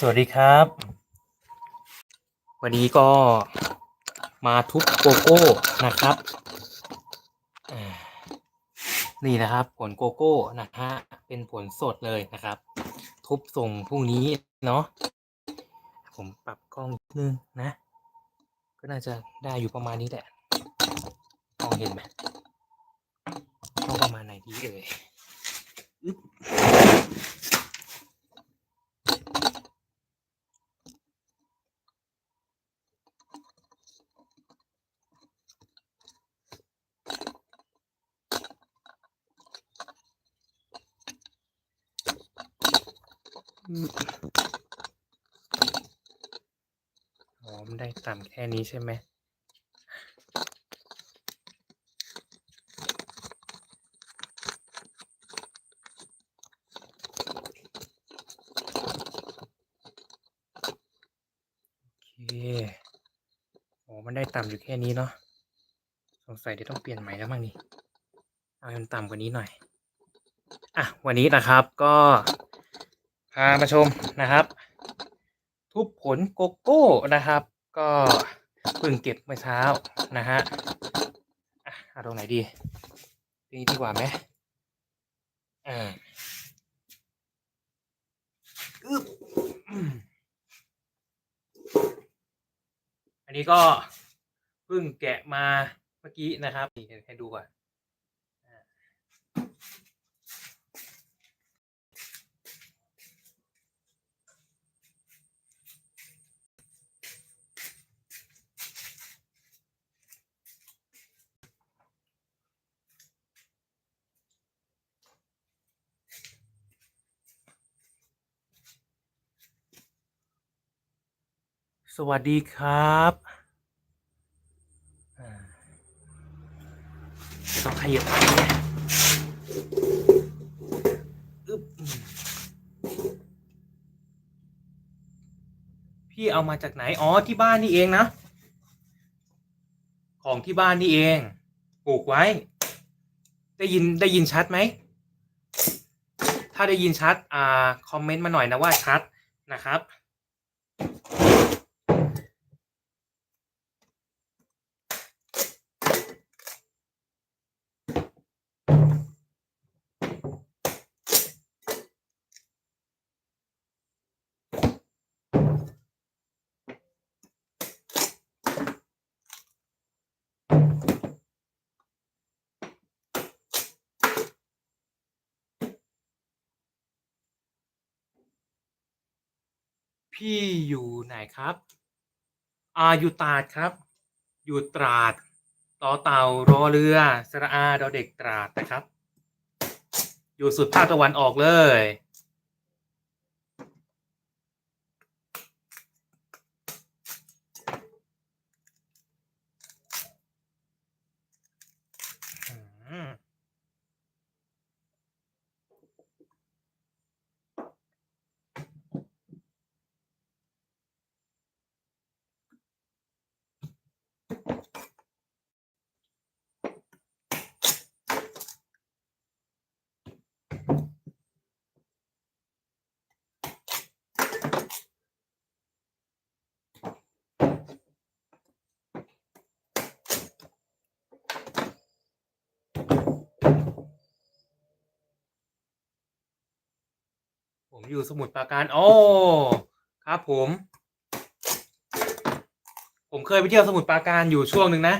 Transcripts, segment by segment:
สวัสดีครับ วันนี้ก็มาทุบโกโก้นะครับนี่นะครับ ผลโกโก้นะฮะเป็นผลสดเลยนะครับ ทุบส่งพรุ่งนี้เนาะผมปรับกล้องนิดนึงนะ ก็น่าจะได้อยู่ประมาณนี้แหละมองเห็นไหมกล้องประมาณไหนดีเอ่ยอึ๊บ อืมอ๋อมันได้ต่ำแค่นี้ ใช่ไหมโอเคโอ้มันได้ต่ำอยู่แค่นี้เนาะ สงสัยเดี๋ยวต้องเปลี่ยนใหม่แล้วมั้งนี่ เอาให้มันต่ำกว่านี้หน่อย อะ วันนี้นะครับก็พามาชมนะครับ ทุบผลโกโก้นะครับ ก็ เพิ่งเก็บเมื่อเช้านะฮะอะเอาตรงไหนดีตรงนี้ดีกว่าไหมอ่าอึ๊บอันนี้ก็เพิ่งแกะมาเมื่อกี้นะครับนี่ให้ดูก่อน สวัสดีครับต้องขยับไปเนี่ยอึ๊บพี่เอามาจากไหน อ๋อ ที่บ้านนี่เองนะ ของที่บ้านนี่เอง ปลูกไว้ ได้ยินได้ยินชัดไหม ถ้าได้ยินชัด อ่า คอมเมนต์มาหน่อยนะว่าชัดนะครับ พี่อยู่ไหนครับอาอยู่ตราดครับ อยู่ตราด ต่อเต่ารอเรือ สระอาดอเด็กตราดนะครับ อยู่สุดภาคตะวันออกเลย อยู่สมุทรปราการโอ้ครับผม ผมเคยไปเที่ยวสมุทรปราการอยู่ช่วงหนึ่งนะ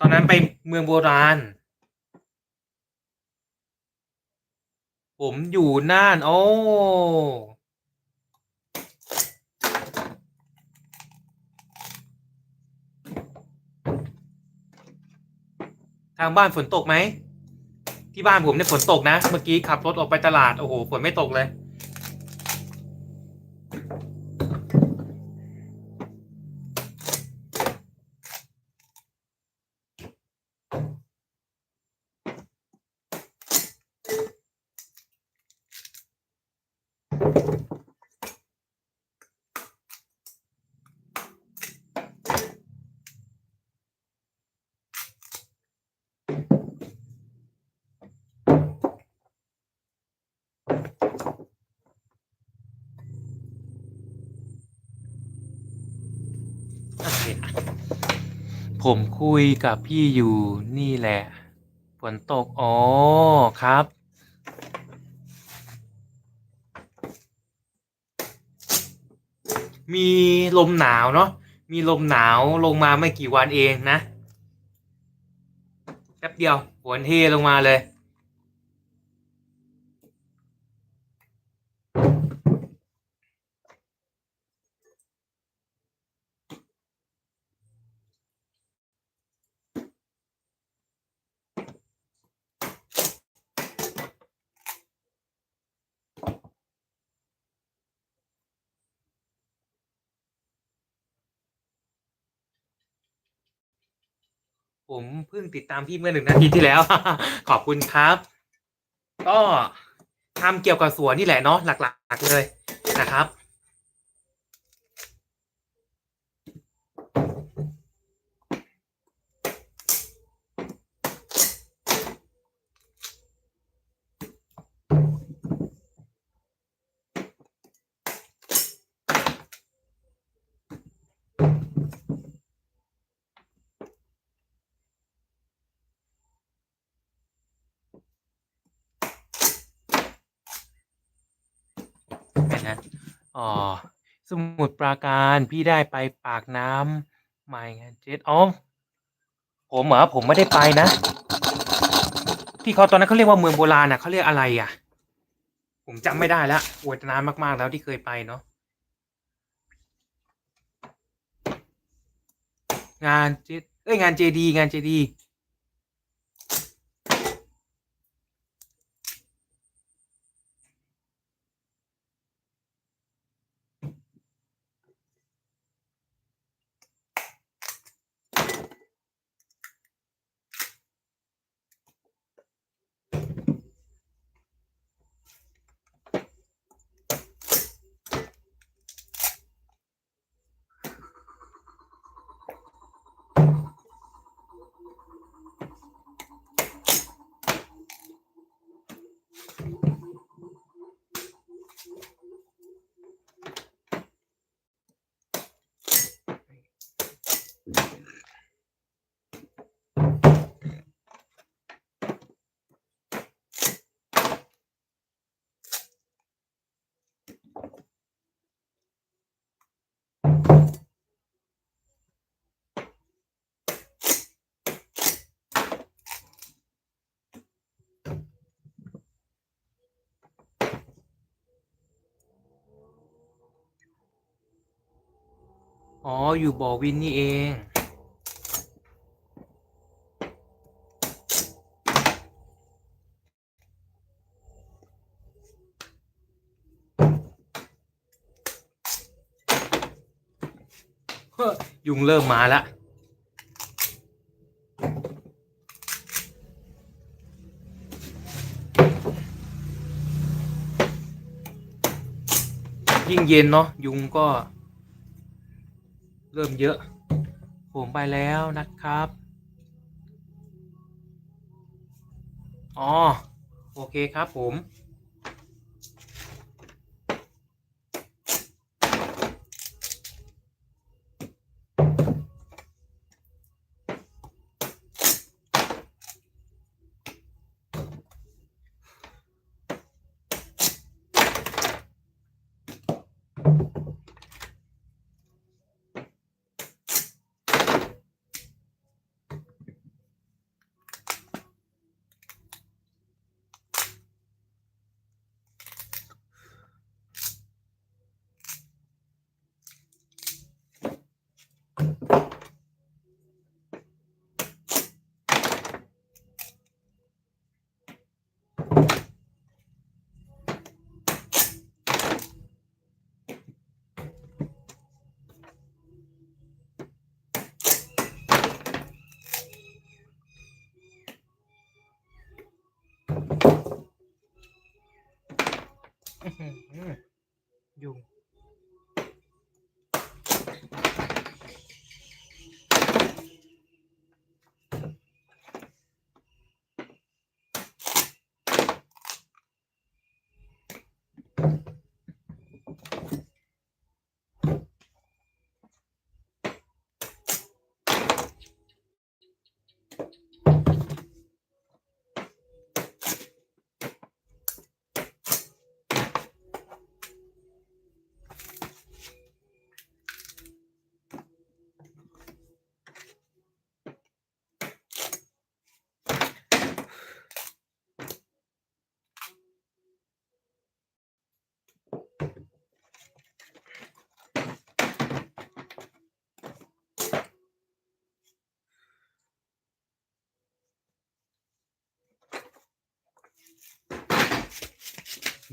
ตอนนั้นไปเมืองโบราณ ผมอยู่น่าน โอ้ทางบ้านฝนตกไหม ที่บ้านผมเนี่ยฝนตกนะ เมื่อกี้ขับรถออกไปตลาด โอ้โห ฝนไม่ตกเลย ผมคุยกับพี่อยู่นี่แหละ ฝนตก อ๋อ ครับ มีลมหนาวเนาะ มีลมหนาวลงมาไม่กี่วันเองนะ แป๊บเดียวฝนเทลงมาเลย ผมเพิ่งติดตามพี่เมื่อหนึ่งนาทีที่แล้ว ขอบคุณครับ ก็ทำเกี่ยวกับสวนนี่แหละเนาะหลัก ๆ เลยนะครับ แค่นั้นอ๋อ ส มุทรปราการพี่ได้ไปปากน้ำไม่ไงเจ็ดอ๋อผมเหรอผมไม่ได้ไปนะ ที่เขาตอนนั้นเขาเรียกว่าเมืองโบราณน่ะเขาเรียกอะไรอะ ผมจำไม่ได้แล้วโอ้ยนานมาก ๆ แล้วที่เคยไปเนาะงานเจเอ้ยงานเจดี งานเจดี อ๋อ อยู่บ่อวินนี่เองยยุงเริ่มมาแล้วยิ่งเย็นเนาะยุงก็ เริ่มเยอะ ผมไปแล้วนะครับ อ๋อ โอเคครับผม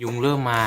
ยุงเริ่มมา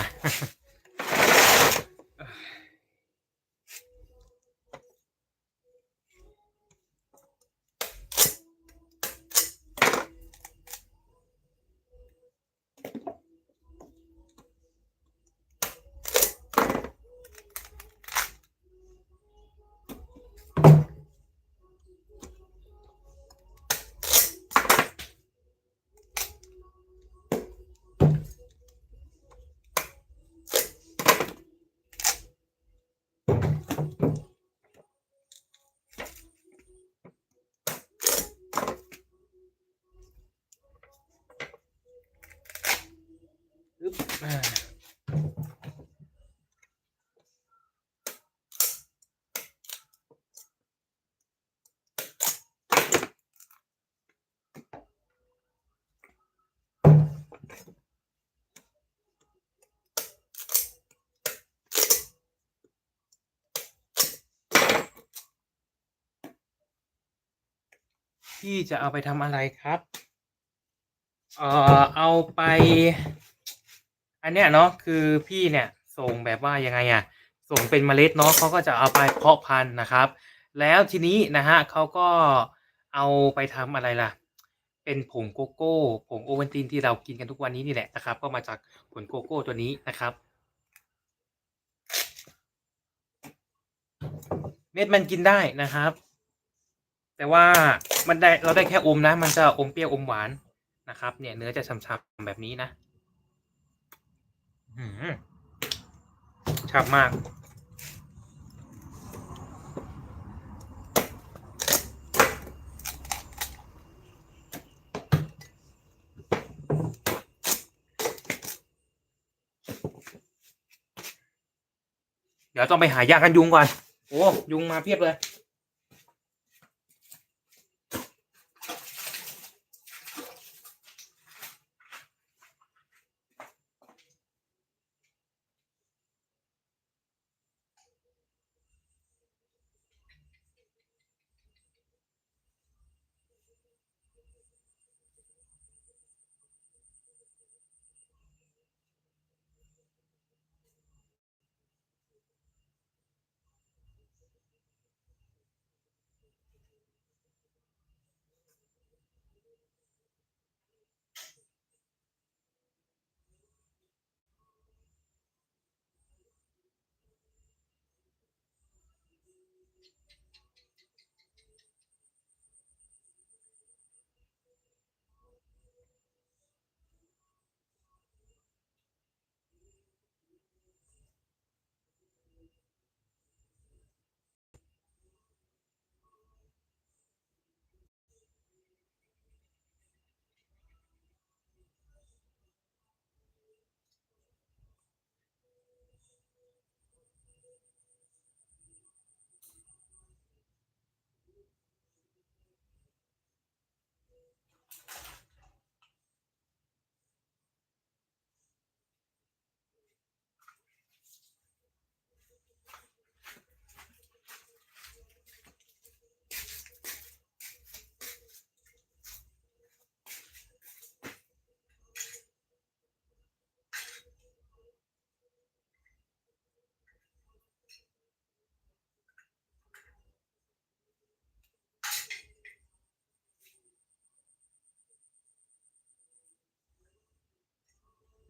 พี่จะเอาไปทำอะไรครับ เอ่อ เอาไป อันเนี้ยเนาะคือพี่เนี่ยส่งแบบว่ายังไงอะส่งเป็นเมล็ดเนาะเขาก็จะเอาไปเพาะพันธุ์นะครับ แล้วทีนี้นะฮะเขาก็เอาไปทำอะไรล่ะ เป็นผงโกโก้ผงโอวัลตินที่เรากินกันทุกวันนี้นี่แหละนะครับ ก็มาจากผลโกโก้ตัวนี้นะครับ เม็ดมันกินได้นะครับ แต่ว่ามันได้เราได้แค่อมนะ มันจะอมเปรี้ยวอมหวานนะครับ เนี่ยเนื้อจะฉ่ำๆแบบนี้นะ อืมชอบมาก เดี๋ยวต้องไปหายากันยุงก่อน โอ้ ยุงมาเพียบเลย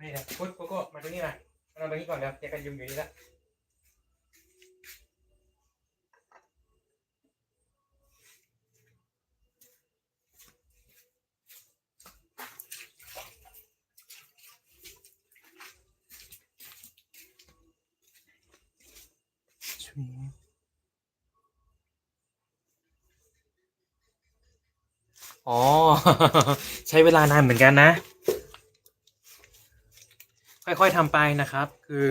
นี่นะพุทธโกโก้มาตรงนี้หน่อยมาตรงนี้ก่อนเดี๋ยวเจอกันยุงอยู่นี่ละอ๋อ ใช้เวลานานเหมือนกันนะ ค่อยๆทำไปนะครับ คือ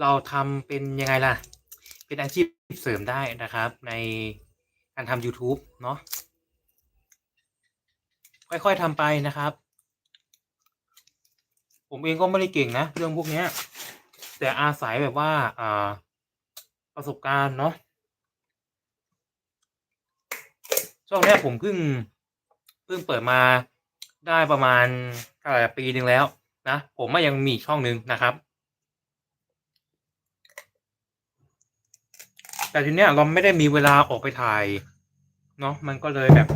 เราทำเป็นยังไงล่ะ เป็นอาชีพเสริมได้นะครับ ในการทำ YouTube เนาะค่อยๆทำไปนะครับ ผมเองก็ไม่ได้เก่งนะเรื่องพวกเนี้ย แต่อาศัยแบบว่าอ่าประสบการณ์เนาะช่วงนี้ผมเพิ่งเพิ่งเปิดมาได้ประมาณเท่าไหร่ปีหนึ่งแล้ว นะ ผมว่ายังมีช่องหนึ่งนะครับ แต่ทีเนี้ยเราไม่ได้มีเวลาออกไปถ่ายเนาะมันก็เลยแบบ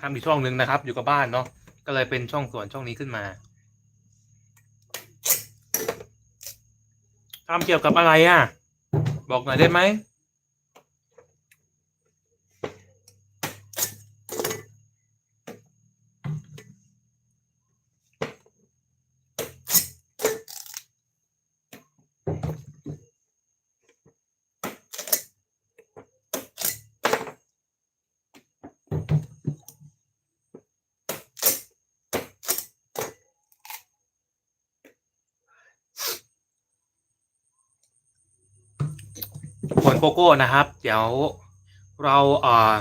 ทำอีกช่องหนึ่งนะครับ อยู่กับบ้านเนาะก็เลยเป็นช่องส่วนช่องนี้ขึ้นมาทำเกี่ยวกับอะไรอะ บอกหน่อยได้ไหม โกโก้นะครับ เดี๋ยวเราเอ่อ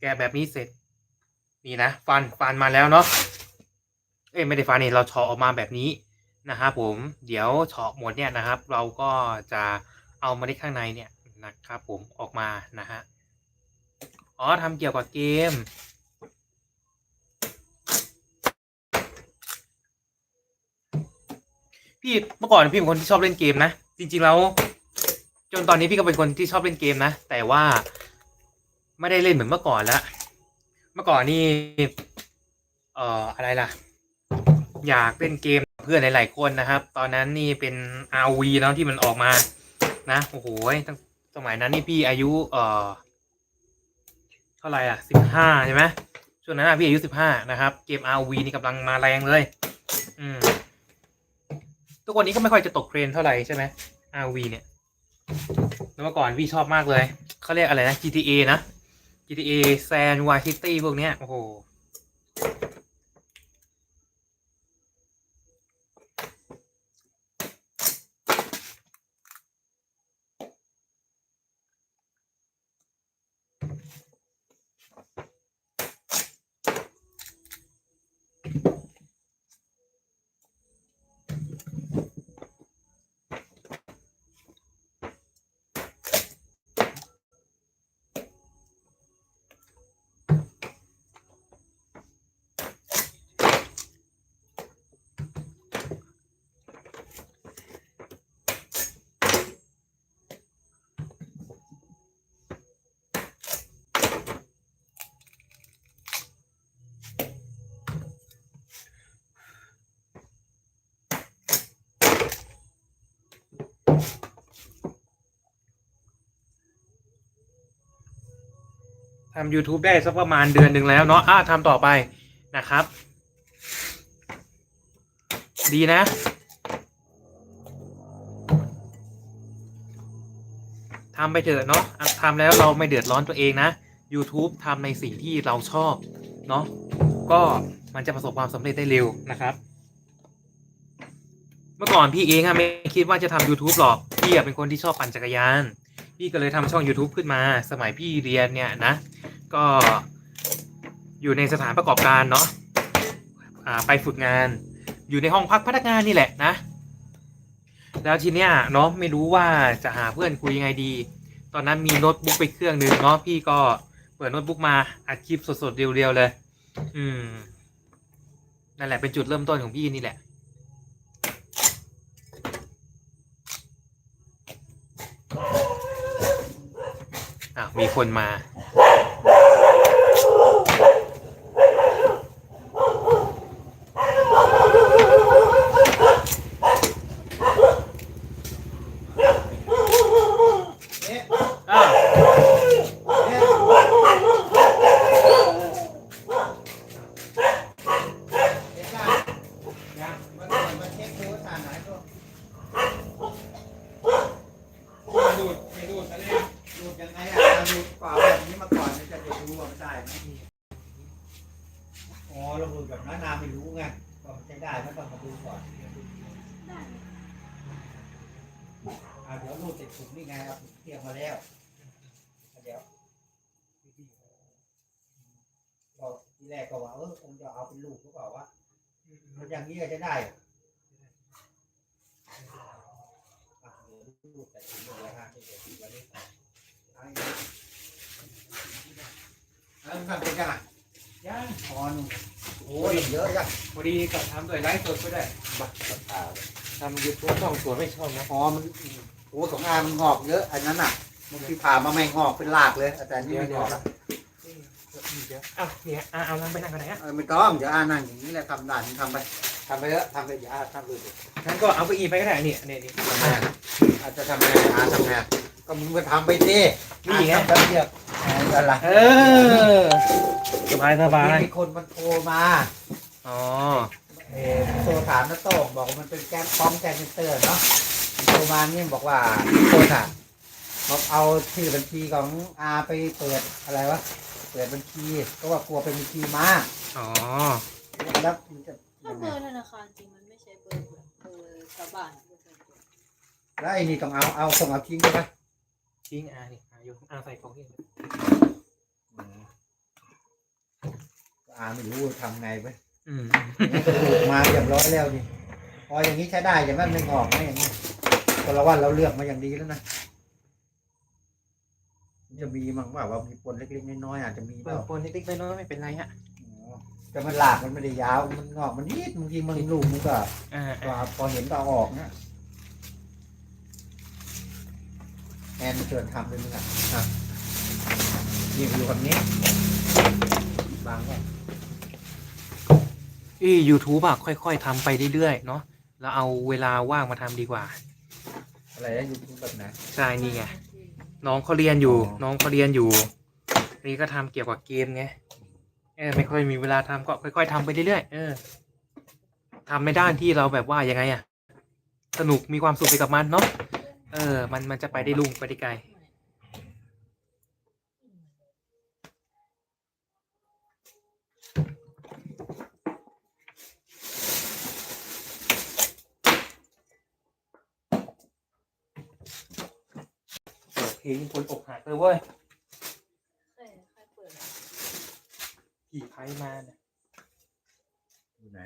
แกะแบบนี้เสร็จ นี่นะฟันฟันมาแล้วเนาะเอ้ยไม่ได้ฟันนี่เราเฉาะออกมาแบบนี้นะครับผมเดี๋ยวเฉาะหมดเนี่ยนะครับ เราก็จะเอามาที่ข้างในเนี่ยนะครับผมออกมานะฮะอ๋อทำเกี่ยวกับเกมพี่เมื่อก่อนพี่เป็นคนที่ชอบเล่นเกมนะ จริงๆแล้ว จนตอนนี้พี่ก็เป็นคนที่ชอบเล่นเกมนะ แต่ว่าไม่ได้เล่นเหมือนเมื่อก่อนล้วเมื่อก่อนนี่ เอ่ออะไรล่ะ อยากเล่นเกมเพื่อนหลายๆคนนะครับ ตอนนั้นนี่เป็น RV เนาะที่มันออกมานะโอ้โหตั้งสมัยนั้นนี่พี่อายุ เอ่อ เท่าไหร่อะสิบห้าใช่ไหมช่วงนั้นพี่อายุสิบห้านะครับ เกม RV นี่กำลังมาแรงเลย อืมทุกวันนี้ก็ไม่ค่อยจะตกเทรนเท่าไหร่ใช่ไหม RV เนี่ย แล้วเมื่อก่อนพี่ชอบมากเลย เขาเรียกอะไรนะ GTA นะ GTA San Vice City พวกเนี้ย โอ้โห ทำ YouTube ได้สักประมาณเดือนหนึ่งแล้วเนาะอะทำต่อไปนะครับ ดีนะ ทำไปเถอะเนาะอะทำแล้วเราไม่เดือดร้อนตัวเองนะ YouTube ทำในสิ่งที่เราชอบ เนาะก็มันจะประสบความสำเร็จได้เร็วนะครับ เมื่อก่อนพี่เองอะไม่คิดว่าจะทำ YouTube หรอก พี่อะเป็นคนที่ชอบปั่นจักรยาน พี่ก็เลยทำช่อง YouTube ขึ้นมา สมัยพี่เรียนเนี่ยนะ ก็อยู่ในสถานประกอบการเนาะอ่าไปฝึกงาน อยู่ในห้องพักพนักงานนี่แหละนะ แล้วทีเนี้ยเนาะไม่รู้ว่าจะหาเพื่อนคุยยังไงดี ตอนนั้นมีโน้ตบุ๊กไปเครื่องหนึ่งเนาะพี่ก็เปิดโน้ตบุ๊กมาอัดคลิปสดๆเรียวๆเลย อืมนั่นแหละเป็นจุดเริ่มต้นของพี่นี่แหละ มีคนมา เนี่ย อ้าว เนี่ยเดี๋ยวก่อนยังมาก่อนมาเช็คดูว่าทานไหนก็ ไม่ดูดไม่ดูดอะไร ดูดยังไงอะเราดูเปล่าแบบนี้มาก่อนจะได้รู้ว่ามันได้ไหมอ๋อเราดูแบบนั้นนาไม่รู้ไงว่ามันจะได้ไม่ต้องมาดูก่อนอ่าเดี๋ยวรูดติดถุงนี่ไงครับเตรียมมาแล้วเดี๋ยวก็ทีแรกก็ว่าเออคงจะเอาเป็นลูกหรือเปล่าวะมันอย่างนี้ก็จะได้เหรออะ เดี๋ยวรูดใส่ถุงเลยฮะเดี๋ยวดูไว้ด้วยกันเอาอย่างนี้เอาทำเป็นกันอะย่างอ๋อนู่นโอ้ยเยอะจังพอดีกับทำด้วยไลฟ์สดก็ได้บักตาตาทำยูทูบช่องสวนไม่ชอบนะอ๋อมันโอ้ของอามันงอกเยอะ อันนั้นอะมันที่ผ่ามาไม่งอกเป็นรากเลยแต่นี่ไม่งอกอะเดี๋ยวอ้าวเนี่ยอะเอาลังไปนั่งกันไหนอะเออไม่ต้องเดี๋ยวอานั่งอย่างนี้แหละทำด่านทำไปทำไปเถอะทำไปอย่าอาทำเลย งั้นก็เอาไปอีไปก็ได้นี่อันนี้นี่ทำไงอะอาจจะทำไงอาทำไงก็มึงก็ทำไปสินี่ไงอาทำแป๊บเดียวอะไรเออสบายสบายมีคนมันโทรมาอ๋อเออโทรถามน้าโต้งบอกว่ามันเป็นแก๊งพร้อมแก๊งเซ็นเตอร์เนาะโทรมานี่บอกว่าคนอะบอกเอาชื่อบัญชีของอาไปเปิดอะไรวะเปิดบัญชีก็ว่ากลัวเป็นบัญชีม้าอ๋อแล้วมันจะ ถ้าเบอร์ธนาคารจริงมันไม่ใช่เบอร์เบอร์ชาวบ้านเบอร์ส่วนตัวแล้วไอ้นี่ต้องเอาเอาส่งเอาทิ้งได้ไหมทิ้งอะนี่อะโยนอะใส่ของที่อาไม่รู้ทำไงไปอืมปลูกมาอย่างร้อยแล้วนี่พออย่างนี้ใช้ได้อย่างนั้นไม่งอกนะอย่างนี้คนละวันเราเลือกมาอย่างดีแล้วนะมันจะมีมั้งว่าว่ามีปนเล็กๆน้อยๆอาจจะมีเปิเปดล่าปนนิดๆน้อยๆไม่เป็นไรฮะอ๋อ แต่มันหลากมันไม่ได้ยาว มันงอกมันนิดบางทีมันลูกมันก็อ่าก็พอเห็นก็เอาออกนะแอนเชิญทำเลยมึงอะอะนี่อยู่กับนี้บางว่าอียูทูบอะค่อย ๆทำไปเรื่อยๆเนาะแล้วเอาเวลาว่างมาทำดีกว่า อะไรนะอยู่แบบไหน ใช่นี่ไง น้องเขาเรียนอยู่ อ๋อ น้องเขาเรียนอยู่ นี่ก็ทำเกี่ยวกับเกมไง เออไม่ค่อยมีเวลาทำก็ค่อยๆทำไปเรื่อยๆเออทำในด้านที่เราแบบว่ายังไงอะสนุกมีความสุขไปกับมันเนาะเออ มันมันจะไปได้ลุงไปได้ไกลเปิดเพลงคนอกหักเลยเว้ย ใครใครเปิดอะ กี่ไพ่มาเนี่ยอยู่ไหน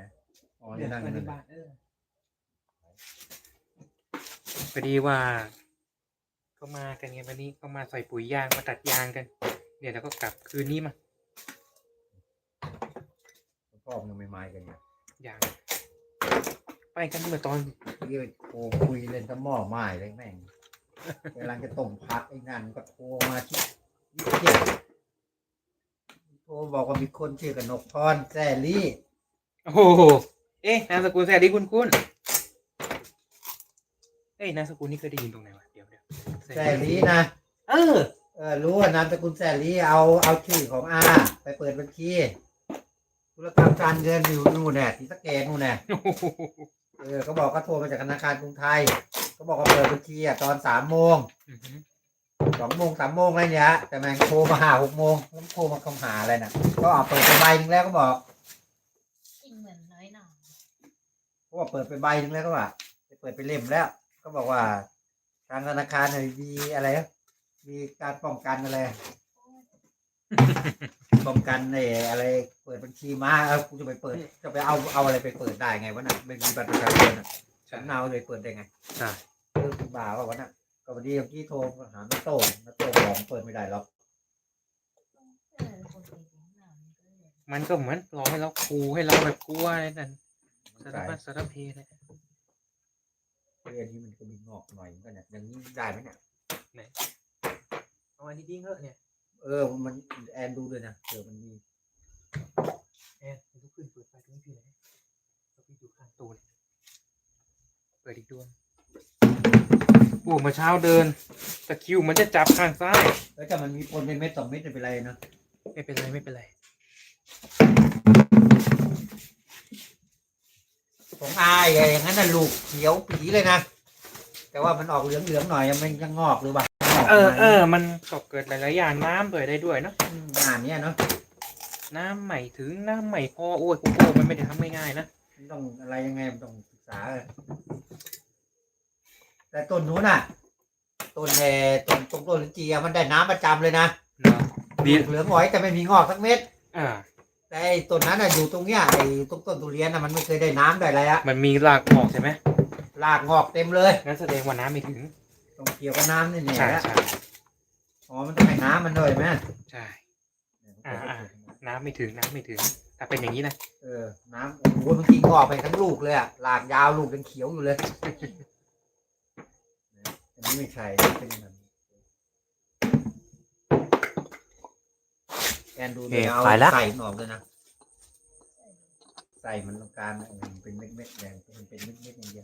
อ๋อเดี๋นี่ยวนั่งในนั่นบ้านเออพอดีว่าก็มากันไงวันนี้ก็มาใส่ปุ๋ยยางมาตัดยางกัน เดี๋ยวเราก็กลับคืนนี้มาพ่อมึงไม่มากันเนี่ยยาง ไปกันเมื่อตอนที่โทรคุยเล่นตะหม้อไม้เลยแม่งกำลังจะต้มพักไอ้นั่นก็โทรมาที่ยี่สิบเจ็ด โทรบอกว่ามีคนชื่อกนกพรแซลี่โอ้โหเอ๊ะนามสกุลแซ่ดีคุณคุณเอ้ยนามสกุลนี่เคยได้ยินตรงไหนวะเดี๋ยวเดี๋ยวแซลี่นะเออเออรู้ว่านามสกุลแซลี่เอาเอาชื่อของอาไปเปิดบัญชีธุรกรรมการเงินอยู่นู่นแน่ที่สะเกตนู่นแน่โอ้โหเออเขาบอกเขาโทรมาจากธนาคารกรุงไทยเขาบอกว่าเปิดบัญชีอะตอนสามโมงอื้อหือ สองโมงสามโมงอะไรเนี้ยแต่แม่งโทรมาหาหกโมงแล้วโทรมาคำหาอะไรน่ะก็เอาเปิดไปใบหนึงแล้วก็บอกจริงเหมือนน้อยหนาเขาบอกเปิดไปใบหนึงแล้วก็ว่าไปเปิดไปเล่มแล้ว ก็บอกว่า ทางธนาคารเนี่ยมีอะไรนะมีการป้องกันอะไร ป้องกันไอ้อะไร เปิดบัญชีมาเออกูจะไปเปิด จะไปเอาเอาอะไรไปเปิดได้ไงวะน่ะไม่มีบัตรประชาชนอะฉันเอาเลยเปิดได้ไงใช่ เออคุณบ่าวว่าวะน่ะ ก็พอดีเมื่อกี้โทรมาหาน้าโต้งน้าโต้งบอกเปิดไม่ได้หรอกเออคนเป็นหนามันก็เลยมันก็เหมือนหลอกให้เราคูให้เราแบบกลัวอะไรนั่นสารพัดสารเพเลยเรื่องนี้มันก็มีงอกหน่อยเหมือนกันเนี่ยอย่างนี้ได้ไหมเนี่ยเอาอันนี้ดิ้งเถอะเนี่ยเออมันแอนดูด้วยนะเดี๋ยวมันมีแอนลุกขึ้นเปิดไฟตรงนี้พี่หน่อยเราไปอยู่ข้างตู้เลยเปิดอีกดวง โอ้เมื่อเช้าเดินตะคริวมันจะจับข้างซ้าย แล้วแต่มันมีปนเป็นเม็ดสองเม็ดไม่เป็นไรเนอะไม่เป็นไรไม่เป็นไร ของอายไงอย่างนั้นน่ะลูกเขียวปีเลยนะ แต่ว่ามันออกเหลืองๆหน่อยมันยังงอกหรือเปล่างอกเออมาเออ มันก็เกิดหลายๆอย่างน้ำเปิดได้ด้วยเนาะมอ่านเนี้ยเนาะน้ำใหม่ถึงน้ำใหม่พอโอ้ยโกโก้มันไม่ได้ทำง่ายๆนะมันต้องอะไรยังไงมันต้องศึกษาเลย แต่ต้นนู้นน่ะ ต้นแอต้นตรงต้นลิ้นจีอะมันได้น้ำประจำเลยนะเนาะดีลูกเหลืองหอยแต่ไม่มีงอกสักเม็ด อ่า แต่ไอ้ต้นนั้นน่ะอยู่ตรงเนี้ยไอ้ตรงต้นทุเรียนน่ะมันไม่เคยได้น้ำได้อะไรอะมันมีรากออกใช่ไหมรากงอกเต็มเลยงั้นแสดงว่าน้ำไม่ถึงต้องเกี่ยวกับน้ำนี่เนี่ยใช่แหละใช่อ๋อมันต้องให้น้ำมันด้วยไหมใช่ อ่าอ่า น้ำไม่ถึงน้ำไม่ถึงถ้าเป็นอย่างนี้นะ เออน้ำโอ้โหบางทีงอกไปทั้งลูกเลยอะลากยาวลูกยังเขียวอยู่เลย อันนี้ไม่ใช่เป็นแบบนี้แอนดูโอเลเคยเอาไปละ ใส่หนอกเลยนะ ใส่มันตรงกลางนะมันเป็นเม็ดๆแดงเป็นเป็นเม็ดๆอย่างเดียว